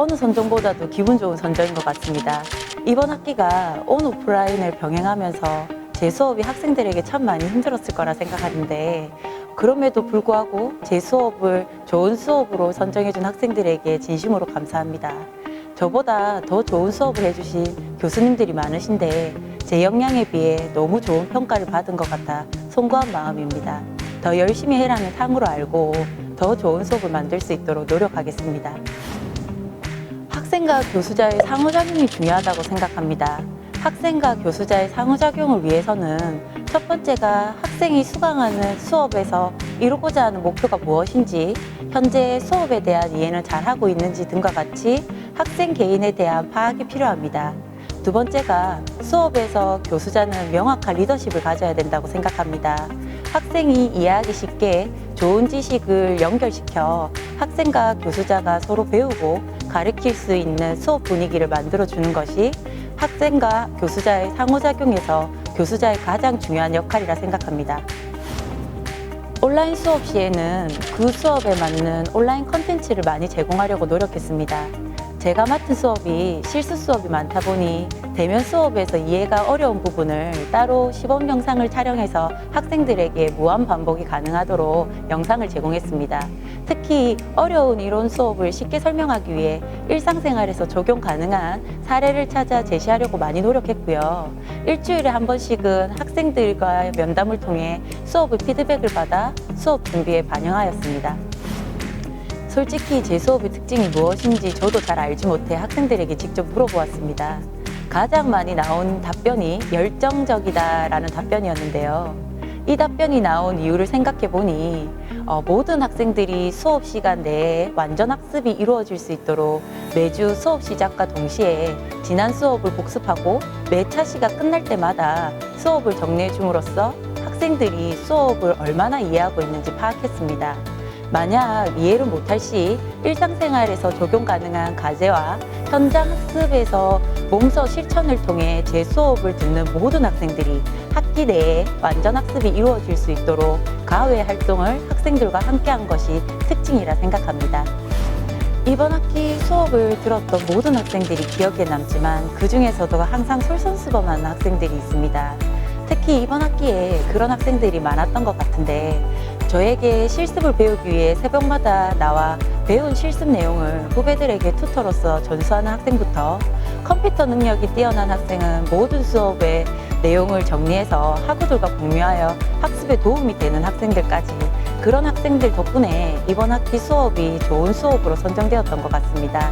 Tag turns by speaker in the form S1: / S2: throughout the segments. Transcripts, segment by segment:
S1: 어느 선정보다도 기분 좋은 선정인 것 같습니다. 이번 학기가 온 오프라인을 병행하면서 제 수업이 학생들에게 참 많이 힘들었을 거라 생각하는데 그럼에도 불구하고 제 수업을 좋은 수업으로 선정해준 학생들에게 진심으로 감사합니다. 저보다 더 좋은 수업을 해주신 교수님들이 많으신데 제 역량에 비해 너무 좋은 평가를 받은 것 같아 송구한 마음입니다. 더 열심히 해라는 상으로 알고 더 좋은 수업을 만들 수 있도록 노력하겠습니다. 학생과 교수자의 상호작용이 중요하다고 생각합니다. 학생과 교수자의 상호작용을 위해서는 첫 번째가 학생이 수강하는 수업에서 이루고자 하는 목표가 무엇인지, 현재 수업에 대한 이해는 잘 하고 있는지 등과 같이 학생 개인에 대한 파악이 필요합니다. 두 번째가 수업에서 교수자는 명확한 리더십을 가져야 된다고 생각합니다. 학생이 이해하기 쉽게 좋은 지식을 연결시켜 학생과 교수자가 서로 배우고 가르칠 수 있는 수업 분위기를 만들어주는 것이 학생과 교수자의 상호작용에서 교수자의 가장 중요한 역할이라 생각합니다. 온라인 수업 시에는 그 수업에 맞는 온라인 컨텐츠를 많이 제공하려고 노력했습니다. 제가 맡은 수업이 실수 수업이 많다 보니 대면 수업에서 이해가 어려운 부분을 따로 시범 영상을 촬영해서 학생들에게 무한 반복이 가능하도록 영상을 제공했습니다. 특히 어려운 이론 수업을 쉽게 설명하기 위해 일상생활에서 적용 가능한 사례를 찾아 제시하려고 많이 노력했고요. 일주일에 한 번씩은 학생들과 면담을 통해 수업의 피드백을 받아 수업 준비에 반영하였습니다. 솔직히 제 수업의 특징이 무엇인지 저도 잘 알지 못해 학생들에게 직접 물어보았습니다. 가장 많이 나온 답변이 열정적이다라는 답변이었는데요. 이 답변이 나온 이유를 생각해 보니 어, 모든 학생들이 수업 시간 내에 완전 학습이 이루어질 수 있도록 매주 수업 시작과 동시에 지난 수업을 복습하고 매 차 시가 끝날 때마다 수업을 정리해 줌으로써 학생들이 수업을 얼마나 이해하고 있는지 파악했습니다. 만약 이해를 못할 시 일상생활에서 적용 가능한 과제와 현장 학습에서 몸소 실천을 통해 제 수업을 듣는 모든 학생들이 학기 내에 완전 학습이 이루어질 수 있도록 가외 활동을 학생들과 함께 한 것이 특징이라 생각합니다. 이번 학기 수업을 들었던 모든 학생들이 기억에 남지만 그 중에서도 항상 솔선수범하는 학생들이 있습니다. 특히 이번 학기에 그런 학생들이 많았던 것 같은데 저에게 실습을 배우기 위해 새벽마다 나와 배운 실습 내용을 후배들에게 튜터로서 전수하는 학생부터 컴퓨터 능력이 뛰어난 학생은 모든 수업의 내용을 정리해서 학우들과 공유하여 학습에 도움이 되는 학생들까지 그런 학생들 덕분에 이번 학기 수업이 좋은 수업으로 선정되었던 것 같습니다.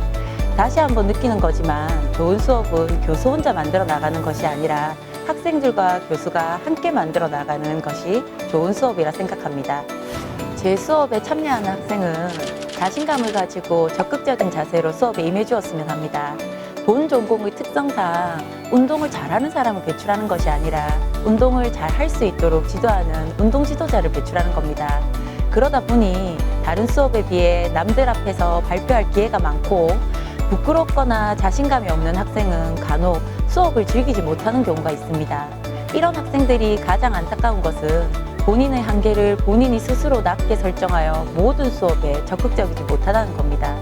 S1: 다시 한번 느끼는 거지만 좋은 수업은 교수 혼자 만들어 나가는 것이 아니라 학생들과 교수가 함께 만들어 나가는 것이 좋은 수업이라 생각합니다. 제 수업에 참여하는 학생은 자신감을 가지고 적극적인 자세로 수업에 임해주었으면 합니다. 본 전공의 특성상 운동을 잘하는 사람을 배출하는 것이 아니라 운동을 잘 할 수 있도록 지도하는 운동 지도자를 배출하는 겁니다. 그러다 보니 다른 수업에 비해 남들 앞에서 발표할 기회가 많고 부끄럽거나 자신감이 없는 학생은 간혹 수업을 즐기지 못하는 경우가 있습니다. 이런 학생들이 가장 안타까운 것은 본인의 한계를 본인이 스스로 낮게 설정하여 모든 수업에 적극적이지 못하다는 겁니다.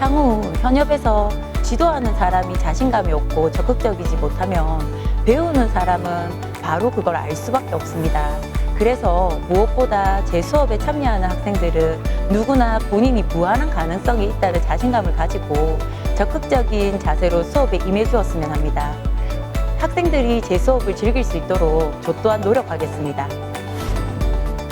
S1: 향후 현업에서 지도하는 사람이 자신감이 없고 적극적이지 못하면 배우는 사람은 바로 그걸 알 수밖에 없습니다. 그래서 무엇보다 제 수업에 참여하는 학생들은 누구나 본인이 무한한 가능성이 있다는 자신감을 가지고 적극적인 자세로 수업에 임해 주었으면 합니다. 학생들이 제 수업을 즐길 수 있도록 저 또한 노력하겠습니다.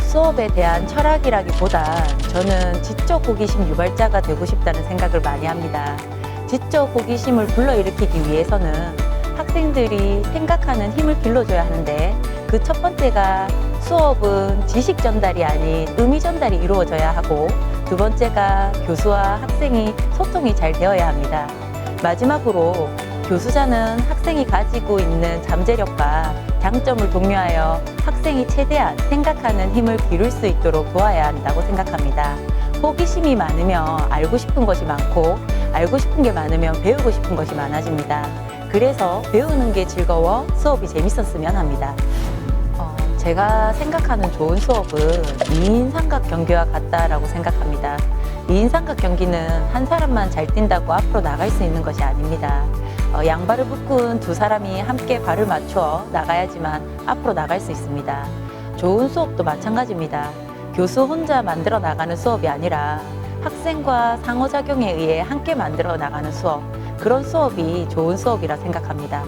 S1: 수업에 대한 철학이라기보다 저는 지적 호기심 유발자가 되고 싶다는 생각을 많이 합니다. 지적 호기심을 불러일으키기 위해서는 학생들이 생각하는 힘을 길러줘야 하는데 그 첫 번째가 수업은 지식 전달이 아닌 의미 전달이 이루어져야 하고 두 번째가 교수와 학생이 소통이 잘 되어야 합니다. 마지막으로 교수자는 학생이 가지고 있는 잠재력과 장점을 공유하여 학생이 최대한 생각하는 힘을 기를 수 있도록 도와야 한다고 생각합니다. 호기심이 많으면 알고 싶은 것이 많고 알고 싶은 게 많으면 배우고 싶은 것이 많아집니다. 그래서 배우는 게 즐거워 수업이 재밌었으면 합니다. 어, 제가 생각하는 좋은 수업은 미인삼각 경계와 같다라고 생각합니다. 이 인삼각 경기는 한 사람만 잘 뛴다고 앞으로 나갈 수 있는 것이 아닙니다. 어, 양발을 묶은 두 사람이 함께 발을 맞추어 나가야지만 앞으로 나갈 수 있습니다. 좋은 수업도 마찬가지입니다. 교수 혼자 만들어 나가는 수업이 아니라 학생과 상호작용에 의해 함께 만들어 나가는 수업, 그런 수업이 좋은 수업이라 생각합니다.